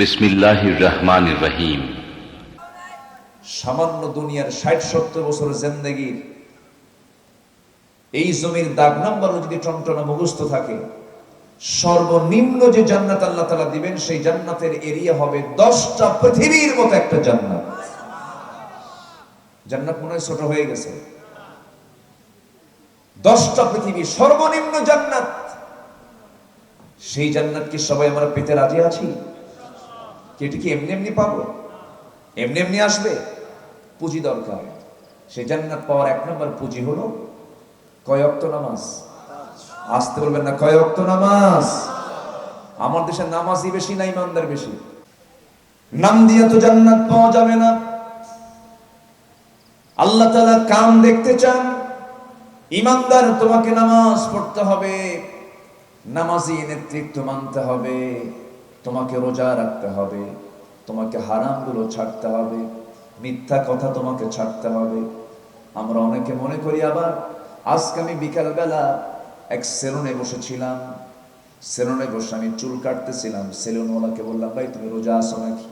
বিসমিল্লাহির রহমানির রহিম। সামান্য দুনিয়ার ষাট সত্তর বছর জেন্দেগির, এই জমির দাগ নাম্বার যদি টনটনা মুখস্থ থাকে, সর্বনিম্ন যে জান্নাত আল্লাহ তালা দিবেন, সেই জান্নাতের এরিয়া হবে দশটা পৃথিবীর মতো একটা জান্নাত। জান্নাত মনে হয় ছোট হয়ে গেছে। দশটা পৃথিবী সর্বনিম্ন জান্নাত। সেই জান্নাত কি সবাই আমরা পেতে রাজি আছি? এটি কি এমনি এমনি পাবো? এমনি এমনি আসবে? পুঁজি দরকার। সেই জান্নাত পাওয়ার এক নম্বর পুঁজি হলো কয় অক্ত নামাজ। আসতে বলবেন না কয় অক্ত নামাজ। আমার দেশে নামাজই বেশি না ইমানদার বেশি। নাম দিয়ে তো জান্নাত পাওয়া যাবে না। আল্লাহ তাআলা কাম দেখতে চান। ইমানদার, তোমাকে নামাজ পড়তে হবে। নামাজি নেতৃত্ব মানতে হবে। তোমাকে রোজা রাখতে হবে, তোমাকে হারামগুলো ছাড়তে হবে, মিথ্যা কথা তোমাকে ছাড়তে হবে। আমরা অনেকে মনে করি আবার, আজকে আমি বিকালবেলা এক সেলুনে বসেছিলাম, সেলুনে বসে আমি চুল কাটতেছিলাম, সেলুনওয়ালাকে বললাম, ভাই, তুমি রোজা আসো নাকি?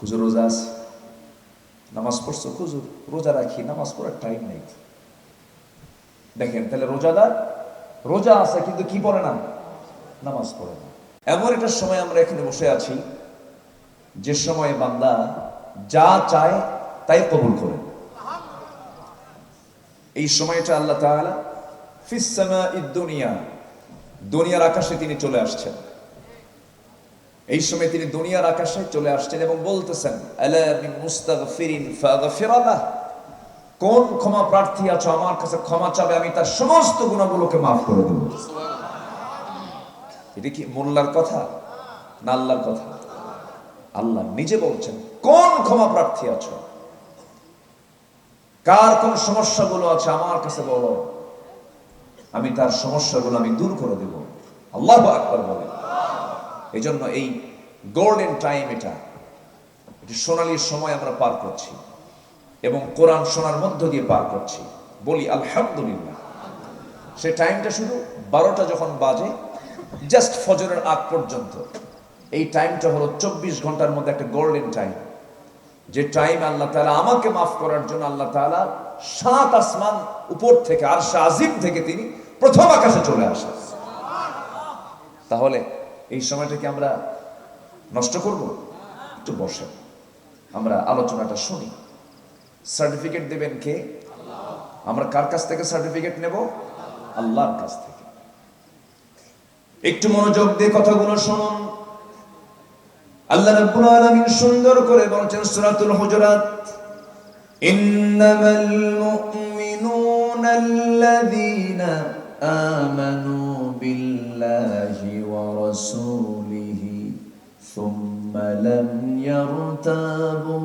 কুজো রোজা আছে। নামাজ পড়ছো? খুজুর রোজা রাখি, নামাজ পড়ার টাইম নেই। দেখেন, তাহলে রোজাদার রোজা আছে, কিন্তু কি পড়ে না? নামাজ পড়ে না। এমন একটা সময় আমরা এখানে বসে আছি, যে সময় বান্দা যা চায় তাই কবুল করে। এই সময়টা আল্লাহ তাআলা দুনিয়া, দুনিয়ার আকাশে তিনি চলে আসছেন। এই সময় তিনি দুনিয়ার আকাশে চলে আসছেন এবং বলতেছেন কোন ক্ষমা প্রার্থী আছো? আমার কাছে ক্ষমা চাবে, আমি তার সমস্ত গুণাগুলোকে মাফ করে দেব। এটা কি মোল্লার কথা? না আল্লাহর কথা? আল্লাহ নিজে বলছেন, কোন ক্ষমা প্রার্থী আছো? কার কোন সমস্যাগুলো আছে আমার কাছে বলো। আমি তার সমস্যাগুলো আমি দূর করে দেব। আল্লাহ আকবার বলে। এই জন্য এই গোল্ডেন টাইম এটা, এটি সোনালী সময় আমরা পার করছি এবং কোরআন শোনার মধ্য দিয়ে পার করছি। বলি আলহামদুলিল্লাহ। সে টাইমটা শুধু বারোটা যখন বাজে জাস্ট ফজরের আগ পর্যন্ত। এই টাইমটা হলো চব্বিশ ঘণ্টার মধ্যে একটা গোল্ডেন টাইম যে টাইম আল্লাহ তাআলা আমাকে মাফ করার জন্য আল্লাহ তাআলা সাত আসমান উপর থেকে আর আজিম থেকে তিনি প্রথম আকাশে চলে আসেন। তাহলে এই সময়টাকে আমরা নষ্ট করব? একটু বসে আমরা আলোচনাটা শুনি। সার্টিফিকেট দেবেন কে? আমরা কার কাছ থেকে সার্টিফিকেট নেব? আল্লাহর কাছ থেকে। একটু মনোযোগ দিয়ে কথাগুলো শুনুন আল্লাহ রাব্বুল আলামিন সুন্দর করে বলছেন সূরাতুল হুজুরাত ইন্নামাল মুমিনুনা আল্লাযীনা আমানু বিল্লাহি ওয়া রাসূলিহি সুম্মা লাম ইয়ারতাবু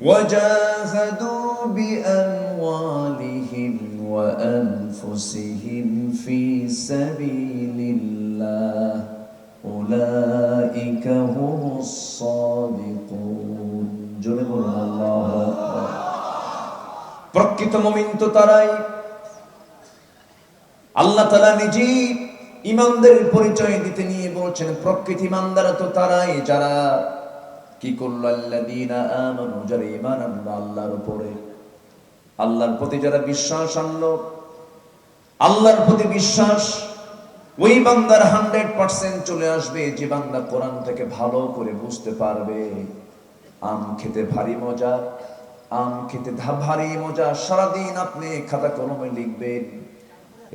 وجاهدوا بأموالهم وأنفسهم في سبيل الله أولئك هم الصادقون جنب الله أكبر প্রকৃত মমিন তো তারাই আল্লাহ তালা নিজেই ইমানদের পরিচয় দিতে নিয়ে বলছেন প্রকৃতি ইমানদারা তো তারাই যারা কি করলো আল্লাযীনা আমানু যারা ঈমান আনলো আল্লাহর উপরে আল্লাহর প্রতি যারা বিশ্বাস আনলো আল্লাহর প্রতি বিশ্বাস ওই বান্দার হান্ড্রেড পার্সেন্ট চলে আসবে যে বান্দা কোরআন থেকে ভালো করে বুঝতে পারবে। আম খেতে ভারী মজা, আম খেতে ভারী মজা। সারাদিন আপনি খাতা কলমে লিখবেন,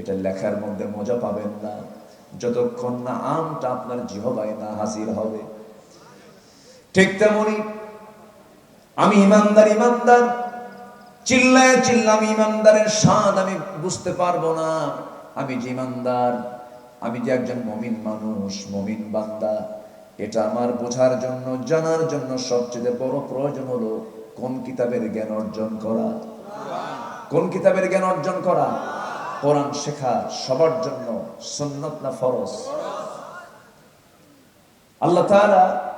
এটা লেখার মধ্যে মজা পাবেন না। যতক্ষণ না আমটা আপনার জিহবায় না হাজির হবে। ঠিক তেমনি আমি ইমানদার ইমানদার। চিল্লায় চিল্লা আমি ইমানদারের স্বাদ আমি বুঝতে পারব না। আমি যে ইমানদার আমি যে একজন মমিন মানুষ, মমিন বান্দা, এটা আমার বোঝার জন্য, জানার জন্য সবচেয়ে বড় প্রয়োজন হলো কোন কিতাবের জ্ঞান অর্জন করা। কোন কিতাবের জ্ঞান অর্জন করা? কোরআন শেখা সবার জন্য সুন্নত না ফরজ? আল্লাহ তাআলা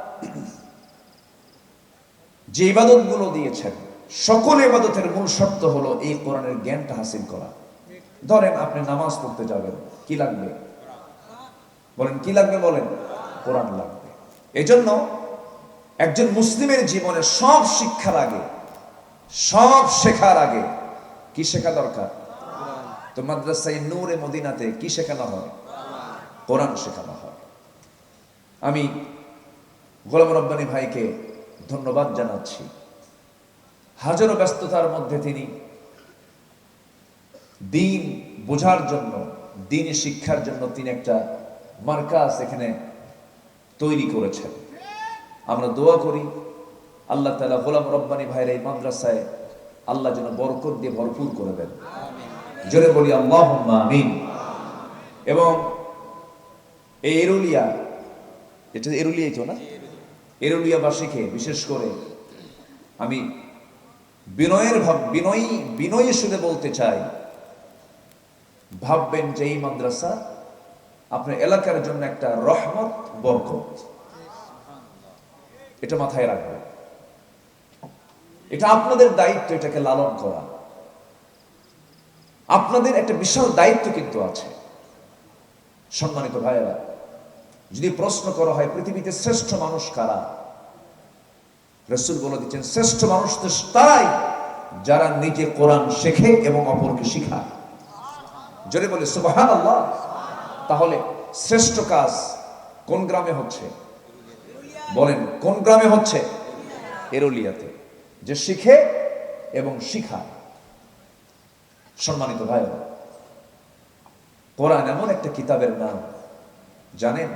যে ইবাদতগুলো দিয়েছেন, সকল ইবাদতের মূল শর্ত হলো এই কোরআনের জ্ঞানটা হাসিল করা। ধরেন আপনি নামাজ পড়তে যাবেন, কি লাগবে? বলেন, কি লাগবে বলেন? কোরআন লাগবে। এজন্য একজন মুসলিমের জীবনে সব শিক্ষার আগে, সব শেখার আগে কি শেখা দরকার? তো মাদ্রাসায় নূরে মদিনাতে কি শেখানো হয়? কোরআন শেখানো হয়। আমি গোলাম রব্বানী ভাইকে ধন্যবাদ জানাচ্ছি। হাজারো ব্যস্ততার মধ্যে তিনি দিন বোঝার জন্য, দিন শিক্ষার জন্য তিনি একটা মার্কাস এখানে তৈরি করেছেন। আমরা দোয়া করি আল্লাহ তালা গোলাম রব্বানী ভাইয়ের এই মাদ্রাসায় আল্লাহ যেন বরকত দিয়ে ভরপুর করে দেন। জোরে বলি আল্লাহ আমিন। এবং এই এরুলিয়া এটা এরুলিয়াই তো না? এরুলিয়াবাসীকে বিশেষ করে আমি বিনয়ের ভাব বিনয়ী বিনয়ী শুনে বলতে চাই। ভাববেন যে এই মাদ্রাসা আপনার এলাকার জন্য একটা রহমত, বরকত। এটা মাথায় রাখবেন। এটা আপনাদের দায়িত্ব, এটাকে লালন করা। আপনাদের একটা বিশাল দায়িত্ব কিন্তু আছে। সম্মানিত ভাইয়েরা, যদি প্রশ্ন করা হয়, পৃথিবীতে শ্রেষ্ঠ মানুষ কারা? রসুল বলে দিচ্ছেন, শ্রেষ্ঠ মানুষ তো তারাই যারা নিজে কোরআন শেখে এবং অপরকে শিখায়। জোরে বলে সুবাহান আল্লাহ তাহলে শ্রেষ্ঠ কাজ কোন গ্রামে হচ্ছে? বলেন, কোন গ্রামে হচ্ছে? এরুলিয়াতে। যে শিখে এবং শিখায় সম্মানিত ভাই কোরআন এমন একটা কিতাবের নাম, জানেন?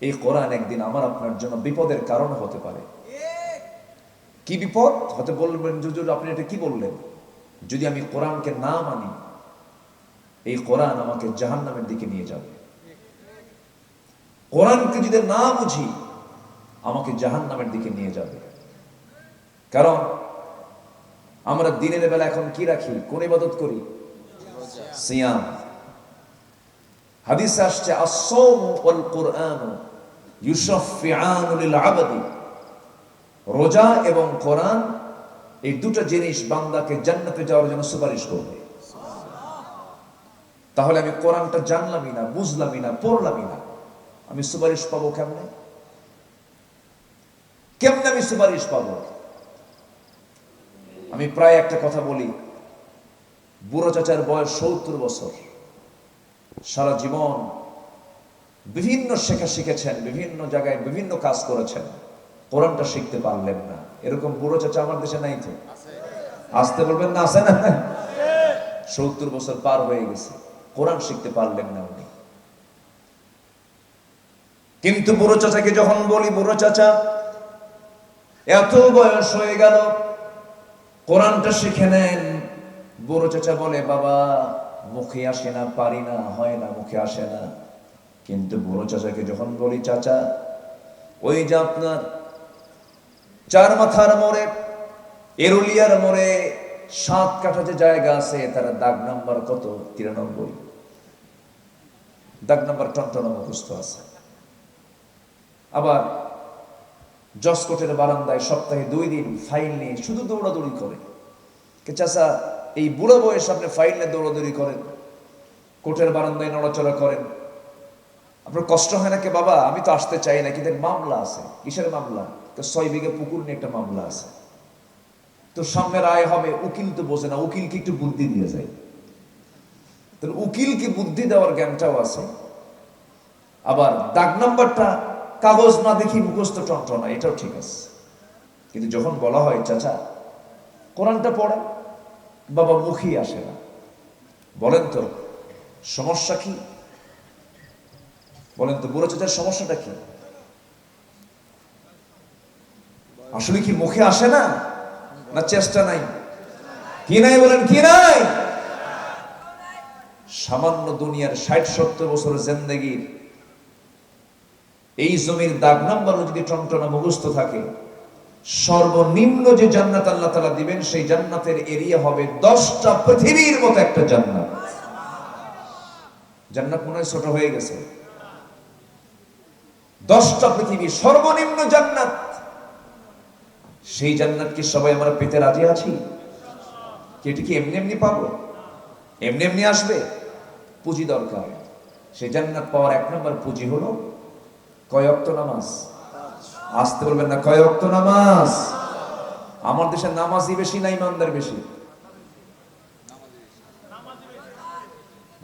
এই কোরআন একদিন আমার আপনার জন্য বিপদের কারণ হতে পারে। কি বিপদ? হতে বলবেন, জুজুর, আপনি এটা কি বললেন? যদি আমি কোরআনকে না মানি এই কোরআন আমাকে জাহান নামের দিকে নিয়ে যাবে। কোরআনকে যদি না বুঝি, আমাকে জাহান নামের দিকে নিয়ে যাবে। কারণ আমরা দিনের বেলা এখন কি রাখি? কোন ইবাদত করি? সিয়াম। হাদিস আসছে, আসসাওমু ওয়াল কুরআন ইউশাফিআনু লিল আবদি রোজা এবং কোরআন এই দুটো জিনিস বান্দাকে জান্নাতে যাওয়ার জন্য সুপারিশ করবে। তাহলে আমি কোরআনটা জানলামই না, বুঝলামই না, পড়লামই না। আমি সুপারিশ পাবো কেমনে? কেমনে আমি সুপারিশ পাবো? আমি প্রায় একটা কথা বলি। বুড়ো চাচার বয়স সত্তর বছর। সারা জীবন বিভিন্ন শেখা শিখেছেন, বিভিন্ন জায়গায় বিভিন্ন কাজ করেছেন। কোরআনটা শিখতে পারলেন না। এরকম বুড়ো চাচা আমার দেশে নাই তো। আসতে বলবেন না, আসে না? সত্তর বছর পার হয়ে গেছে। কোরআন শিখতে পারলেন না উনি। কিন্তু বুড়ো চাচাকে যখন বলি, বুড়ো চাচা, এত বয়স হয়ে গেল, কোরআনটা শিখে নেন। বুড়ো চাচা বলে, বাবা, মুখে আসে না, পারি না, হয় না, মুখে আসে না। কিন্তু বুড়ো চাচাকে যখন বলি, চাচা, ওই যে আপনার চার মাথার মোড়ে, এরুলিয়ার মোড়ে সাত কাঠা যে জায়গা আছে, তারা দাগ নাম্বার কত? তিরানব্বই। দাগ নাম্বার টনটন মুখস্থ আছে। আবার জসকোটের বারান্দায় সপ্তাহে দুই দিন ফাইল নিয়ে শুধু দৌড়াদৌড়ি করে। চাচা, এই বুড়ো বয়স আপনি ফাইল নিয়ে দৌড়াদৌড়ি করেন কোর্টের বারান্দায় নড়াচড়া করেন। আপনার কষ্ট হয় না কে বাবা? আমি তো আসতে চাই না, কিন্তু মামলা আছে। কিসের মামলা? ছয় বিঘে পুকুর নিয়ে একটা মামলা আছে। তো সামনে রায় হবে, উকিল তো বোঝে না, উকিলকে একটু বুদ্ধি দিয়ে যায়। তাহলে উকিলকে বুদ্ধি দেওয়ার জ্ঞানটাও আছে। আবার দাগ নাম্বারটা কাগজ না দেখি মুখস্থ টন্টনা, এটাও ঠিক আছে। কিন্তু যখন বলা হয়, চাচা, কোরআনটা পড়ে, বাবা মুখই আসে না। বলেন তো, সমস্যা কি? বলেন তো, বুড়ো চাচার সমস্যাটা কি? আসলে কি মুখে আসে না? না, চেষ্টা নাই। কি নাই বলেন, কি নাই? সামান্য দুনিয়ার ষাট, সত্তর বছর জেন্দেগির এই জমির দাগ নাম্বার যদি টনটনা মুখস্থ থাকে, সর্বনিম্ন যে জান্নাত আল্লাহ তালা দিবেন, সেই জান্নাতের এরিয়া হবে দশটা পৃথিবীর মতো একটা জান্নাত। জান্নাত মনে হয় ছোট হয়ে গেছে। দশটা পৃথিবী সর্বনিম্ন জান্নাত সেই জান্নাত কি সবাই আমরা পেতে রাজি আছি? এটা কি এমনি এমনি পাবো? এমনি এমনি আসবে? পুঁজি দরকার। সেই জান্নাত পাওয়ার এক নম্বর পুঁজি হলো কয় অক্ত নামাজ? আসতে বলবেন না, কয় অক্ত নামাজ? আমার দেশে নামাজই বেশি না ইমানদার বেশি?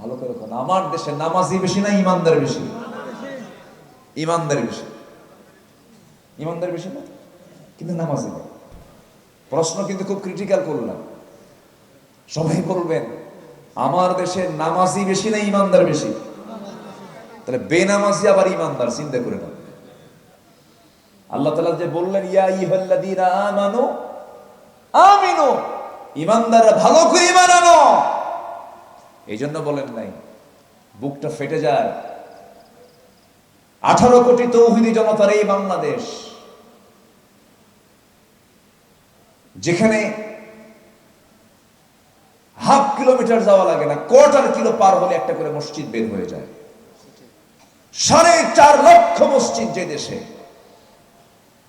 ভালো করে আমার দেশে নামাজই বেশি না ইমানদার বেশি? ইমানদার বেশি। ইমানদার বেশি না? কিন্তু নামাজই নেই। প্রশ্ন কিন্তু খুব ক্রিটিক্যাল করলাম। সবাই বলবেন, আমার দেশে নামাজই বেশি না ইমানদার বেশি? তাহলে বেনামাজি আবার ইমানদার, চিন্তা করে না। আল্লাহ তালা যে বললেন, ইয়া ইহাল্লাযীনা আমানু আমিনু, ইমানদাররা ভালো করে ইমান আনো। এই জন্য বলেন নাই, বুকটা ফেটে যায়। আঠারো কোটি তৌহিদি জনতার এই বাংলাদেশ যেখানে হাফ কিলোমিটার যাওয়া লাগে না, কোয়ার্টার কিলো পার হলে একটা করে মসজিদ বের হয়ে যায়। সাড়ে চার লক্ষ মসজিদ যে দেশে।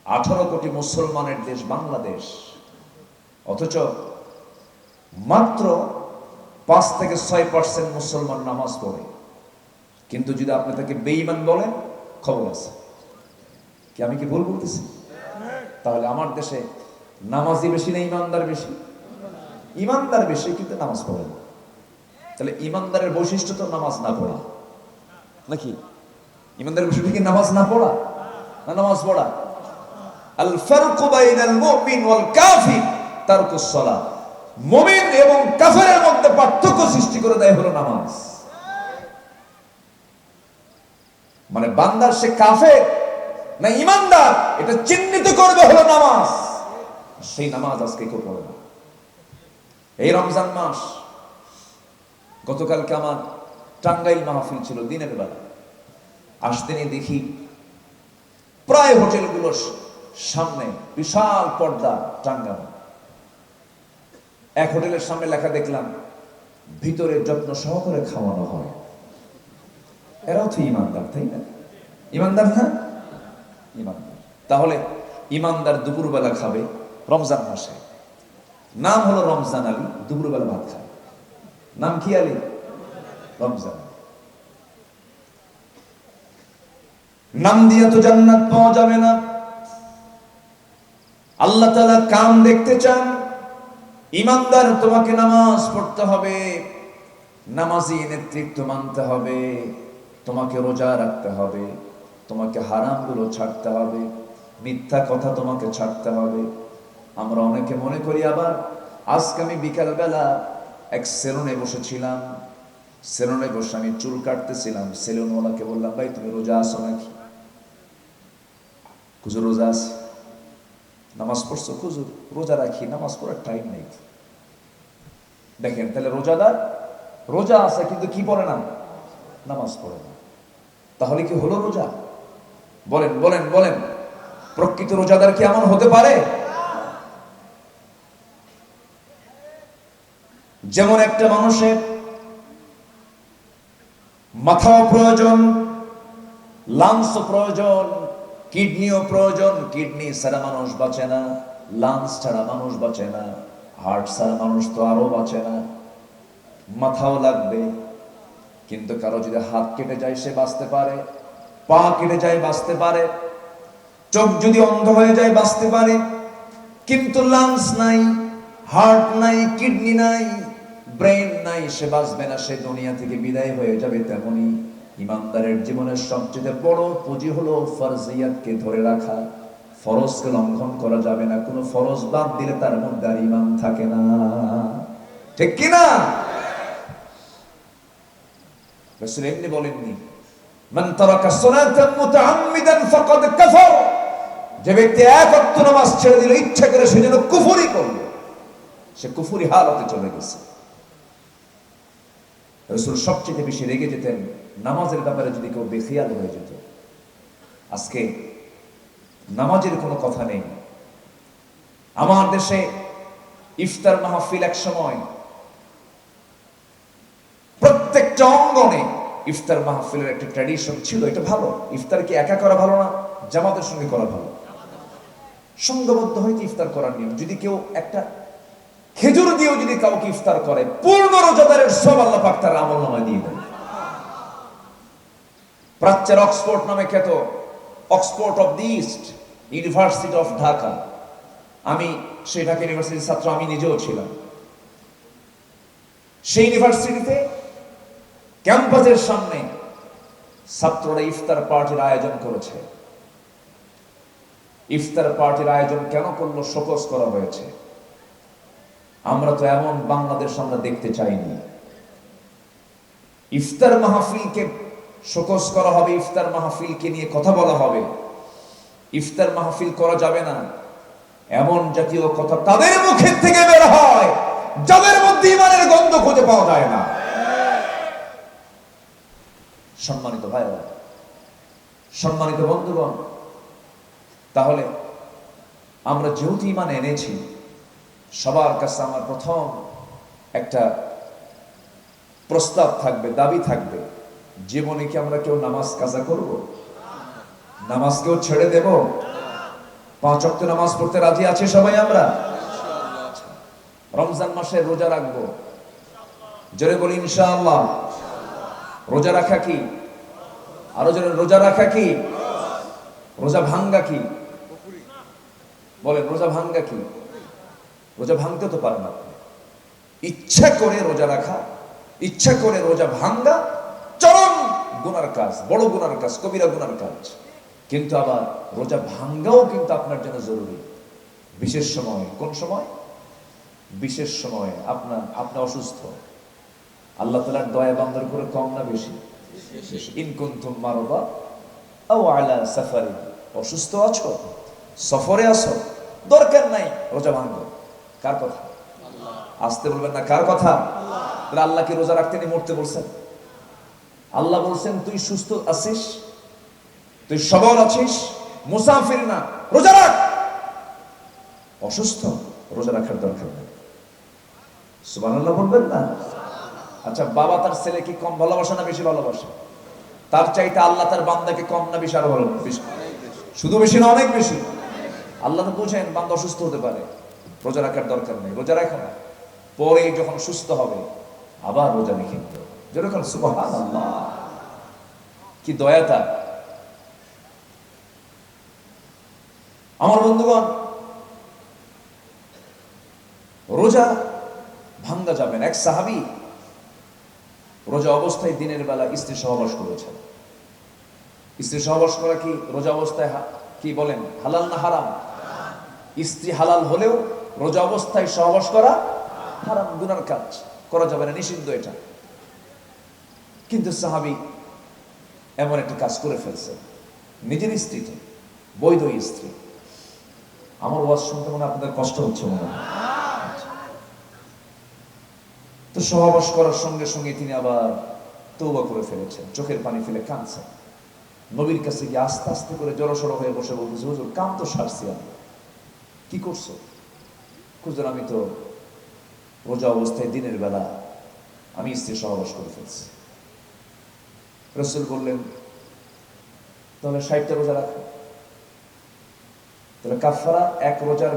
আঠারো কোটি মুসলমানের দেশ বাংলাদেশ। অথচ মাত্র পাঁচ থেকে ছয় পার্সেন্ট মুসলমান নামাজ পড়ে। কিন্তু যদি আপনি তাকে বেঈমান বলেন, খবর আছে। কি আমি কি ভুল বলতেছি? তাহলে আমার দেশে নামাজি বেশি না ইমানদার বেশি? ইমানদার বেশি কিন্তু নামাজ পড়ে না। তাহলে ইমানদারের বৈশিষ্ট্য তো নামাজ না পড়া। নাকি? ইমানদারের বৈশিষ্ট্য কি নামাজ না পড়া? না নামাজ পড়া? আল ফারকু বাইনাল মুমিন ওয়াল কাফির তারকুস সালাত। মুমিন এবং কাফেরের মধ্যে পার্থক্য সৃষ্টি করে দেয় হলো নামাজ। মানে বান্দার সে কাফের না ইমানদার, এটা চিহ্নিত করবে হলো নামাজ। সেই নামাজ আজকে কেউ পড়ে না। এই রমজান মাস গতকালকে আমার টাঙ্গাইল মাহফিল ছিল, দিনের বেলা। আসতে নিয়ে দেখি প্রায় হোটেলগুলোর সামনে বিশাল পর্দা টাঙ্গানো। এক হোটেলের সামনে লেখা দেখলাম, ভিতরে যত্ন সহকারে খাওয়ানো হয়। এরাও তো ইমানদার, তাই না? ইমানদার না? ইমানদার। তাহলে ইমানদার দুপুরবেলা খাবে রমজান মাসে। নাম হলো রমজান আলী, দুপুরবেলা ভাত খায়। নাম কি আলী? রমজান নাম দিয়ে তো জান্নাত পাওয়া যাবে না। আল্লাহ তালা কাম দেখতে চান। ইমানদার তোমাকে নামাজ পড়তে হবে। নামাজি নেতৃত্ব মানতে হবে। তোমাকে রোজা রাখতে হবে। তোমাকে হারামগুলো ছাড়তে হবে। মিথ্যা কথা তোমাকে ছাড়তে হবে। আমরা অনেকে মনে করি আবার, আজকে আমি বিকালবেলা এক সেলুনে বসেছিলাম। সেলুনে বসে আমি চুল কাটতেছিলাম। সেলুনওয়ালাকে বললাম, ভাই, তুমি রোজা আসো নাকি? খুজুর রোজা আছে। নামাজ পড়ছো? খুজুর রোজা রাখি। নামাজ পড়ার টাইম নেই। দেখেন, তাহলে রোজাদার রোজা আছে, কিন্তু কি পড়ে না? নামাজ পড়ে না। তাহলে কি হলো রোজা? বলেন বলেন বলেন, প্রকৃত রোজাদার কি এমন হতে পারে? যেমন একটা মানুষের মাথাও প্রয়োজন, লাংসও প্রয়োজন, কিডনিও প্রয়োজন, কিডনি ছাড়া মানুষ বাঁচে না, লাংস ছাড়া মানুষ বাঁচে না, হার্ট ছাড়া মানুষ তো আরও বাঁচে না। মাথাও লাগবে, কিন্তু কারও যদি হাত কেটে যায় সে বাঁচতে পারে, পা কেটে যায় বাঁচতে পারে, চোখ যদি অন্ধ হয়ে যায় বাঁচতে পারে, কিন্তু লাংস নাই, হার্ট নাই, কিডনি নাই ব্রেন নাই, সে বাঁচবে না, সে দুনিয়া থেকে বিদায় হয়ে যাবে তেমনি। ইমানদারের জীবনের সবচেয়ে বড় পুঁজি হলো ফরজিয়াতকে ধরে রাখা। ফরজকে লঙ্ঘন করা যাবে না, কোনো ফরজ বাদ দিলে তার মধ্যে আর ইমান থাকে না। ঠিক কিনা এমনি বলেননি, মান তারাকা সালাতান মুতাআম্মিদান ফাকাদ কাফার। যে ব্যক্তি এক ওয়াক্ত নামাজ ছেড়ে দিল, ইচ্ছা করে সে যেন কুফরি করল। সে কুফরি হালতে চলে গেছে। রসুল সবচেয়ে বেশি রেগে যেতেন, নামাজের ব্যাপারে যদি কেউ বেখিয়াল হয়ে যেত। আজকে নামাজের কোনো কথা নেই। আমার দেশে ইফতার মাহফিল এক সময় প্রত্যেকটা অঙ্গনে ইফতার মাহফিলের একটা ট্র্যাডিশন ছিল, এটা ভালো। ইফতার কি একা করা ভালো না? জামাতের সঙ্গে করা ভালো। সঙ্গবদ্ধ হইতে ইফতার করার নিয়ম। যদি কেউ একটা খেজুর দিয়েও যদি কাউকে ইফতার করে, পূর্ণ রোজাদারের সব আল্লাহ পাক তার আমল নামায় দিয়ে দেয় প্রাচ্যের অক্সফোর্ড নামে খ্যাত Oxford of the East, University of Dhaka. আমি সেই ঢাকা ইউনিভার্সিটির ছাত্র, আমি নিজেও ছিলাম। সেই ইউনিভার্সিটিতে ক্যাম্পাসের সামনে ছাত্ররা ইফতার পার্টির আয়োজন করেছে। ইফতার পার্টির আয়োজন কেন করল শোকস করা হয়েছে। আমরা তো এমন বাংলাদেশ আমরা দেখতে চাইনি। ইফতার মাহফিলকে শোকস করা হবে, ইফতার মাহফিলকে নিয়ে কথা বলা হবে। ইফতার মাহফিল করা যাবে না। এমন জাতীয় কথা তাদের মুখের থেকে বের হয়, যাদের মধ্যে ইমানের গন্ধ খুঁজে পাওয়া যায় না। সম্মানিত ভাইরা সম্মানিত বন্ধুগণ, তাহলে আমরা যেহেতু ইমান এনেছি সবার কাছে আমার প্রথম একটা প্রস্তাব থাকবে, দাবি থাকবে, জীবনে কি আমরা কেউ নামাজ কাজা করব? নামাজ কেউ ছেড়ে দেব? পাঁচ অক্ট নামাজ পড়তে রাজি আছে সবাই আমরা? রমজান মাসে রোজা রাখব। জোরে বলি ইনশাআল্লাহ। রোজা রাখা কি? আরও জোরে, রোজা রাখা কি? রোজা ভাঙ্গা কি? বলেন, রোজা ভাঙ্গা কি? রোজা ভাঙতে তো পারেন আপনি। ইচ্ছা করে রোজা রাখা, ইচ্ছা করে রোজা ভাঙ্গা চরম গুনার কাজ, বড় গুনার কাজ, কবিরা গুনার কাজ। কিন্তু আবার রোজা ভাঙ্গাও কিন্তু আপনার জন্য জরুরি। বিশেষ সময়, কোন সময়? বিশেষ সময়ে আপনার, আপনি অসুস্থ। আল্লাহ তালার দয়া বান্দর করে কম না বেশি? ইনকুন্তুম মারবা আও আলা সাফারি। অসুস্থ আছো? সফরে আছো? দরকার নাই, রোজা ভাঙ্গো কার কথা? আসতে বলবেন না, কার কথা? তাহলে আল্লাহকে রোজা রাখতে নিয়ে মরতে বলছেন। আল্লাহ বলছেন, তুই সুস্থ আছিস? তুই সবল আছিস? মুসাফির না, রোজা রাখ! অসুস্থ, রোজা রাখার দরকার নেই। সুবহানাল্লাহ বলবেন না? আচ্ছা বাবা তার ছেলেকে কম ভালোবাসে না বেশি ভালোবাসে? তার চাইতে আল্লাহ তার বান্দাকে কম না বেশি আরও ভালো শুধু বেশি না, অনেক বেশি। আল্লাহ তো বোঝেন, বান্দা অসুস্থ হতে পারে। রোজা রাখার দরকার নেই। রোজা রাখো না। পরে যখন সুস্থ হবে, আবার রোজা রেখে নিত যেরকম সুবহান কি দয়া তার। আমার বন্ধুগণ, রোজা ভাঙ্গা যাবেন এক সাহাবি রোজা অবস্থায় দিনের বেলা স্ত্রী সহবাস করেছেন। স্ত্রী সহবাস করা কি রোজা অবস্থায় কি বলেন? হালাল না হারাম? স্ত্রী হালাল হলেও রোজা অবস্থায় সহবাস করা হারাম, গুনার কাজ। করা যাবে না, নিষিদ্ধ এটা। কিন্তু সাহাবি এমন একটা কাজ করে ফেলছে। নিজের স্ত্রী তো বৈধ স্ত্রী। আমার ওয়াজ শুনতে মনে আপনাদের কষ্ট হচ্ছে মনে তো সহবাস করার সঙ্গে সঙ্গে তিনি আবার তৌবা করে ফেলেছেন। চোখের পানি ফেলে কাঁদছেন নবীর কাছে গিয়ে আস্তে আস্তে করে জড়সড় হয়ে বসে বলতেছে, হুজুর, কাম তো সারছি আমি। কি করছ? হুজুর, আমি তো রোজা অবস্থায় দিনের বেলা আমি স্ত্রী সহবাস করে ফেলছি। রসুল বললেন, তাহলে ষাটটা রোজা রাখো। তাহলে কাফারা এক রোজার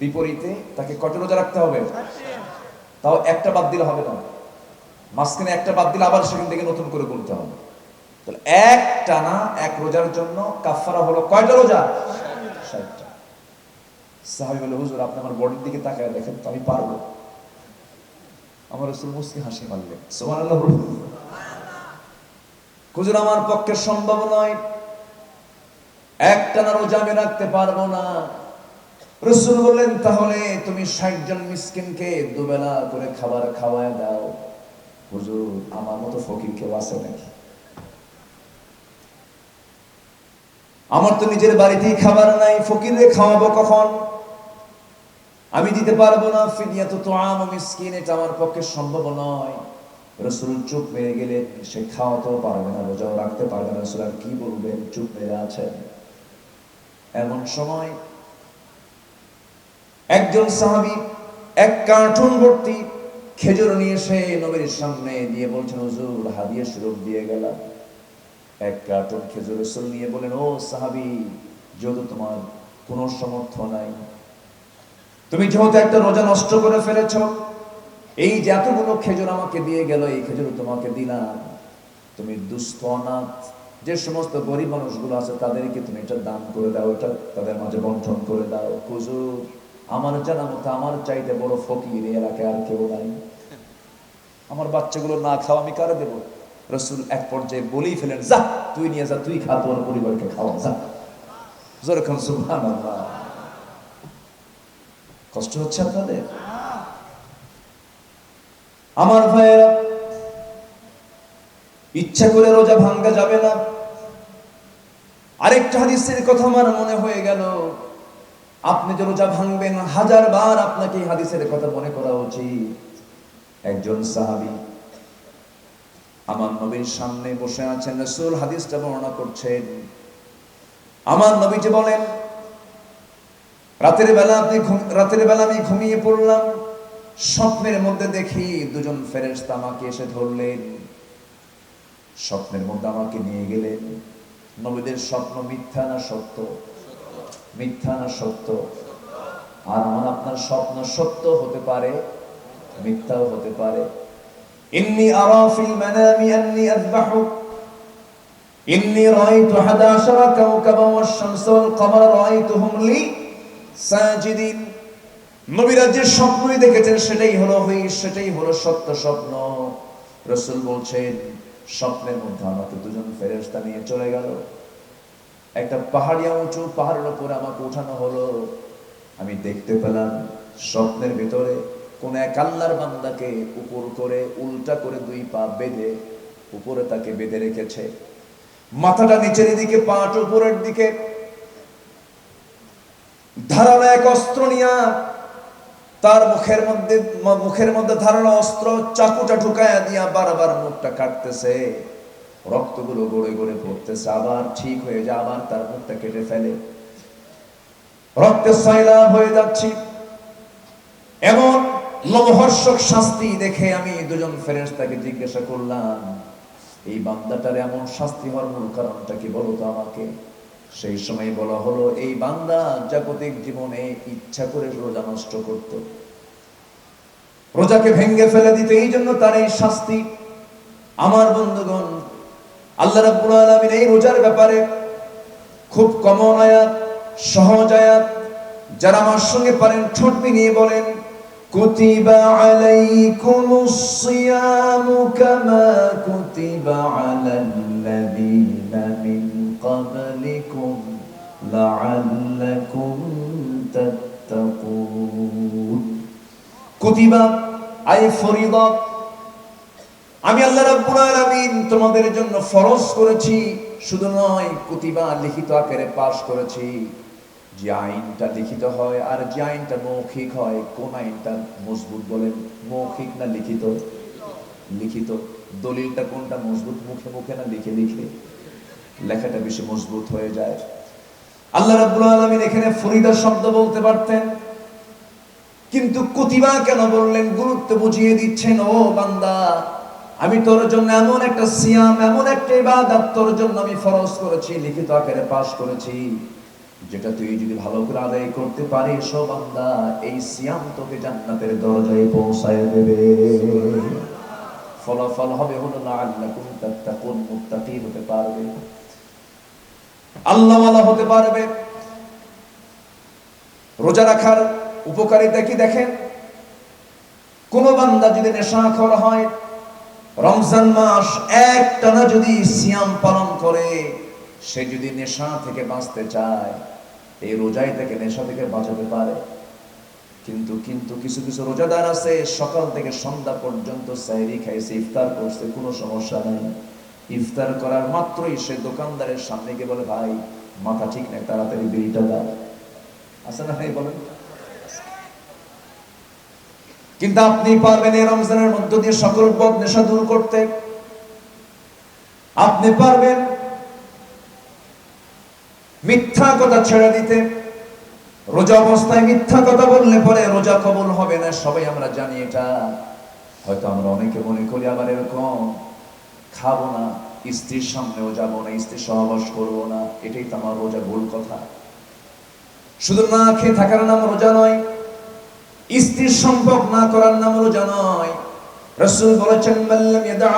বিপরীতে তাকে কত রোজা রাখতে হবে? তাও একটা বাদ দিলে হবে না। মাঝখানে একটা বাদ দিলে আবার সেখান থেকে নতুন করে বলতে হবে। তাহলে এক টানা এক রোজার জন্য কাফারা হলো কয়টা রোজা? সাহাবি বলে, হুজুর, আপনি আমার বডির দিকে তাকায় দেখেন তো আমি পারব। আমার রসুল মুসকি হাসি মারলেন। সোমান আল্লাহ হুজুর, আমার পক্ষে সম্ভব নয়। একটানা রোজা আমি রাখতে পারব না। রসুল বললেন, তাহলে তুমি ষাট জন মিসকিনকে দুবেলা করে খাবার খাওয়ায় দাও। হুজুর, আমার মতো ফকির কেউ আছে নাকি? আমার তো নিজের বাড়িতেই খাবার নাই ফকিরে খাওয়াবো কখন? আমি দিতে পারব না ফিদিয়া তো আম মিসকিন, এটা আমার পক্ষে সম্ভব নয়। রসুল চুপ মেরে গেলেন সে খাওয়াতেও পারবে না, রোজাও রাখতে পারবে না। রসুল আর কি বলবেন চুপ মেরে আছেন এমন সময়, একজন সাহাবি এক কার্টুন ভর্তি খেজুর নিয়ে এসে নবীর সামনে দিয়ে বলছেন, হুজুর, হাদিয়া স্বরূপ দিয়ে গেলাম। এক কার্টুন খেজুর রসুল নিয়ে বলেন ও সাহাবি, যেহেতু তোমার কোনো সমর্থ নাই তুমি যেহেতু একটা রোজা নষ্ট করে ফেলেছ, এই যে এতগুলো খেজুর আমাকে দিয়ে গেল, এই খেজুর তোমাকে দিলাম। তুমি দুস্থ, অনাথ, যে সমস্ত গরিব মানুষগুলো আছে, তাদেরকে তুমি এটা দান করে দাও, এটা তাদের মাঝে বন্টন করে দাও। হুজুর, আমার জানা মতো আমার চাইতে বড় ফকির এলাকায় আর কেউ নাই। আমার বাচ্চাগুলো না খাওয়া আমি কারে দেবো? রসুল এক পর্যায়ে বলেই ফেলেন, যা, তুই নিয়ে যা, তুই খা, তোর পরিবারকে খাওয়া, যা। যেরকম সুবহান কষ্ট হচ্ছে আপনাদের? আমার ভাইয়েরা, ইচ্ছা করে রোজা ভাঙ্গা যাবে না। আরেকটা হাদিসের কথা আমার মনে হয়ে গেল। আপনি যে রোজা ভাঙবেন, হাজার বার আপনাকে হাদিসের কথা মনে করা উচিত। একজন সাহাবি আমার নবীর সামনে বসে আছেন, রসুল হাদিসটা বর্ণনা করছেন। আমার নবীজি বলেন রাতের বেলা আপনি রাতের বেলা আমি ঘুমিয়ে পড়লাম। স্বপ্নের মধ্যে দেখি দুজন ফেরেশতা আমাকে এসে ধরলেন। স্বপ্নের মধ্যে আমাকে নিয়ে গেলেন। নবীদের স্বপ্ন মিথ্যা না সত্য? মিথ্যা না সত্য? আর আমার আপনার স্বপ্ন সত্য হতে পারে? মিথ্যাও হতে পারে। ইন্নি আরা ফিল মানামি আন্নি আযবাহুক ইন্নি রাআইতু 11 কাওকাবা ওয়াশ-শামস ওয়াল কমার রাআইতুহুম লি। সাজিদিন। নবীরা যে স্বপ্নই দেখেছেন, সেটাই হলো হই সেটাই হলো সত্য স্বপ্ন। রসুল বলছেন, স্বপ্নের মধ্যে আমাকে দুজন ফেরেশতা নিয়ে চলে গেল। একটা পাহাড়িয়া উঁচু পাহাড়ের উপরে আমাকে উঠানো হলো। আমি দেখতে পেলাম, স্বপ্নের ভেতরে কোন এক আল্লাহর বান্দাকে উপর করে, উল্টা করে দুই পা বেঁধে উপরে তাকে বেঁধে রেখেছে। মাথাটা নিচের দিকে, পাট উপরের দিকে ধারালো এক অস্ত্র নিয়া তার মুখের মধ্যে মুখের মধ্যে ধারালো অস্ত্র চাকুটা ঢুকায়া দিয়া বারবার মুখটা কাটতেছে। রক্তগুলো গড়ে গড়ে পড়তেছে। আবার ঠিক হয়ে যায়, আবার তার মুখটা কেটে ফেলে। রক্তের সয়লাভ হয়ে যাচ্ছি। এমন লোমহর্ষক শাস্তি দেখে আমি দুজন ফেরেশতাকে জিজ্ঞাসা করলাম, এই বান্দাটার এমন শাস্তি হওয়ার মূল কারণটা কি বলো তো আমাকে? সেই সময় বলা হলো, এই বান্দা জাগতিক জীবনে ইচ্ছা করে রোজা নষ্ট করত। রোজাকে ভেঙ্গে ফেলে দিতে, এই জন্য তার এই শাস্তি। আমার বন্ধুগণ, আল্লাহ রাব্বুল আলামিন এই রোজার ব্যাপারে খুব কমন আয়াত, সহজ আয়াত। যারা আমার সঙ্গে পারেন ঠোঁট নিয়ে বলেন, কুতিবা আলাইকুমুস সিয়ামু কামা কুতিবা আলাল্লাযীনা মিন ক্বাবলিকুম লাআল্লাকুম তাত্তাকুন কুতিবা আই ফরিদা আমি আল্লাহ রাব্বুল আলামিন তোমাদের জন্য ফরজ করেছি, শুধু নয়, কুতিবা লিখিত আকারে পাশ করেছি। যে আইনটা লিখিত হয় আর যে আইনটা মৌখিক হয়, কোন আইনটা মজবুত বলেন? মৌখিক না লিখিত? লিখিত। দলিলটা কোনটা মজবুত, মুখে মুখে না লিখে লিখে? লেখাটা বেশি মজবুত হয়ে যায়। আল্লাহ রাব্বুল আলামিন এখানে ফরিদা শব্দ বলতে পারতেন, কিন্তু কুতিবা কেন বললেন গুরুত্ব বুঝিয়ে দিচ্ছেন, ও বান্দা, আমি তোর জন্য এমন একটা সিয়াম, এমন একটা ইবাদত তোর জন্য আমি ফরজ করেছি, লিখিত আকারে পাশ করেছি, যেটা তুই যদি ভালো করে আদায় করতে পারিস, ও বান্দা, এই সিয়াম তোকে জান্নাতের দরজায় পৌঁছায় দেবে। ফলাফল হবে হলো না আল্লাহ কোন তাত্তাকুন মুত্তাকি হতে পারবে। আল্লাহওয়ালা হতে পারবে। রোজা রাখার উপকারিতা কি দেখেন? কোন বান্দা যদি নেশাখর হয়, রমজান মাস এক টানা যদি সিয়াম পালন করে, সে যদি নেশা থেকে বাঁচতে চায়, এই রোজাই থেকে নেশা থেকে বাঁচাতে পারে। কিন্তু কিন্তু কিছু কিছু রোজাদার আছে, সকাল থেকে সন্ধ্যা পর্যন্ত সাইরি খাইছে, ইফতার করছে, কোনো সমস্যা নাই। ইফতার করার মাত্রই সে দোকানদারের সামনে গিয়ে বলে, ভাই, মাথা ঠিক নাই, তাড়াতাড়ি বিড়িটা দাও। আছে না ভাই, বলেন? কিন্তু আপনি পারবেন এই রমজানের মধ্য দিয়ে সকল পথ নেশা দূর করতে। আপনি পারবেন মিথ্যা কথা ছেড়ে দিতে। রোজা অবস্থায় মিথ্যা কথা বললে পরে রোজা কবুল হবে না, সবাই আমরা জানি এটা। হয়তো আমরা অনেকে মনে করি আবার এরকম। খাব না, স্ত্রীর সামনেও যাব না, স্ত্রীর সহবাস করব না, এটাই তো আমার রোজা ভুল কথা। শুধু না খেয়ে থাকার নাম রোজা নয়, স্ত্রীর সম্পর্ক না করার নাম রোজা নয়। রসুল বলেছেন মাল্লাম ইয়াদা